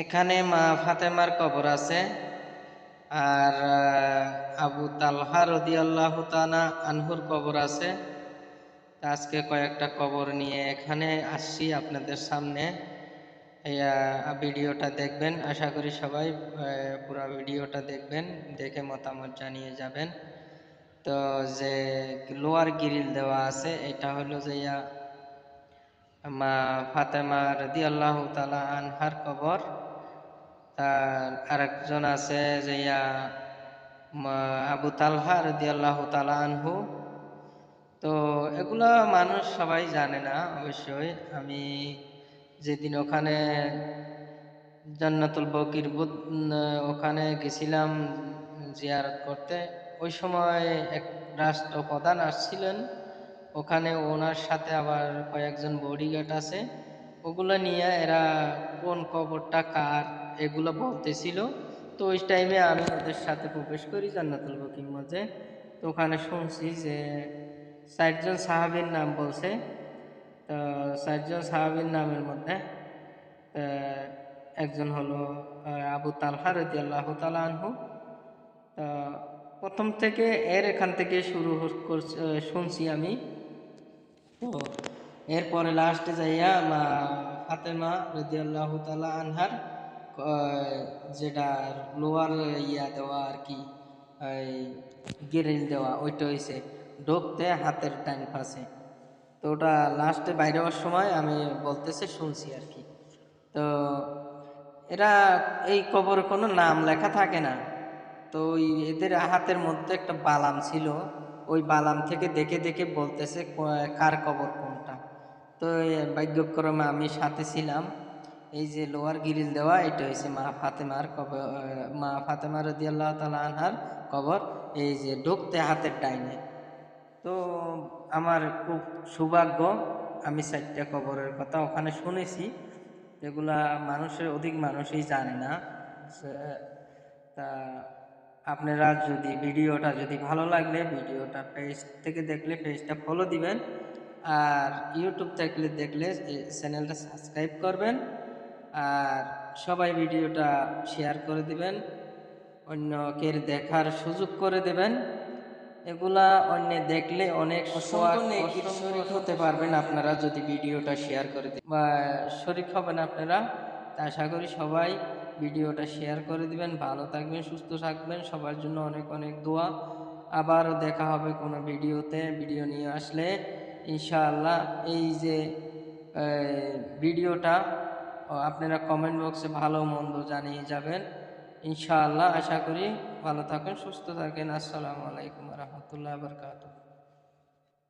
এখানে মা ফাতেমার কবর আছে, আর আবু তালহা রদিয়াল্লাহ তানা আনহুর কবর আছে। আজকে কয়েকটা কবর নিয়ে এখানে আসছি আপনাদের সামনে। ভিডিওটা দেখবেন, আশা করি সবাই পুরো ভিডিওটা দেখবেন, দেখে মতামত জানিয়ে যাবেন। তো যে লোয়ার গ্রিল দেওয়া আছে, এটা হলো যে ইয়া মা ফাতেমা রদি আল্লাহ তালা আনহার কবর, তার আরেকজন আছে যে আবু তালহা রদি আল্লাহ তালা আনহু। তো এগুলা মানুষ সবাই জানে না অবশ্যই। আমি যেদিন ওখানে জান্নাতুল বকির ওখানে গেছিলাম জিয়ারত করতে, ওই সময় এক রাষ্ট্রপ্রধান আসছিলেন। ওখানে ওনার সাথে আবার কয়েকজন বডিগার্ড আছে। ওগুলো নিয়ে এরা কোন কবরটা কার এগুলো বলতেছিল। তো ওই টাইমে আমি ওদের সাথে প্রবেশ করি জান্নাতুল বকির মাঝে। তো ওখানে শুনছি যে ষাটজন সাহাবীর নাম বলছে। তো ষাটজন সাহাবীর নামের মধ্যে একজন হলো আবু তালহা রদি আল্লাহ আনহু। তা প্রথম থেকে এর এখান থেকে শুরু শুনছি আমি। তো এরপরে লাস্টে যাইয়া মা ফাতেমা রদি আল্লাহ তালা আনহার যেটা লোয়ার ইয়া দেওয়া আর কি গেরিল দেওয়া, ওইটা হয়েছে ঢুকতে হাতের ডান পাশে তো ওটা লাস্টে বাইরে হওয়ার সময় আমি বলতেছে শুনছি আর কি। তো এরা এই কবরে কোনো নাম লেখা থাকে না। তো ওই এদের হাতের মধ্যে একটা বালাম ছিল ওই বালাম থেকে দেখে দেখে বলতেছে কার কবর কোনটা? তো ভাগ্যক্রমে আমি সাথে ছিলাম। এই যে লোয়ার গিরিল দেওয়া, এটা হয়েছে মা ফাতেমার কবর মা ফাতেমার রদি আল্লাহ তালা আনহার কবর। এই যে ঢুকতে হাতের ডাইনে। তো আমার খুব সৌভাগ্য, আমি চারটা কবরের কথা ওখানে শুনেছি। যেগুলা মানুষের, অধিক মানুষই জানে না। তা আপনারা যদি ভিডিওটা যদি ভালো লাগলে ভিডিওটা পেজ থেকে দেখলে পেজটা ফলো দিবেন আর ইউটিউব থেকে দেখলে চ্যানেলটা সাবস্ক্রাইব করবেন আর সবাই ভিডিওটা শেয়ার করে দিবেন অন্যকে দেখার সুযোগ করে দেবেন। এগুলা অন্য দেখলে অনেক শরিক হতে পারবেন আপনারা যদি ভিডিওটা শেয়ার করে দিন বা শরিক হবেন আপনারা তা আশা করি সবাই ভিডিওটা শেয়ার করে দিবেন। ভালো থাকবেন, সুস্থ থাকবেন। সবার জন্য অনেক অনেক দোয়া। আবারও দেখা হবে কোনো ভিডিওতে। ভিডিও নিয়ে আসলে ইনশাআল্লাহ এই যে ভিডিওটা আপনারা কমেন্ট বক্সে ভালো মন্দ জানিয়ে যাবেন। ইনশাআল্লাহ আশা করি ভালো থাকেন, সুস্থ থাকেন। আসসালামু আলাইকুম রহমতুল্লাহ বরকাত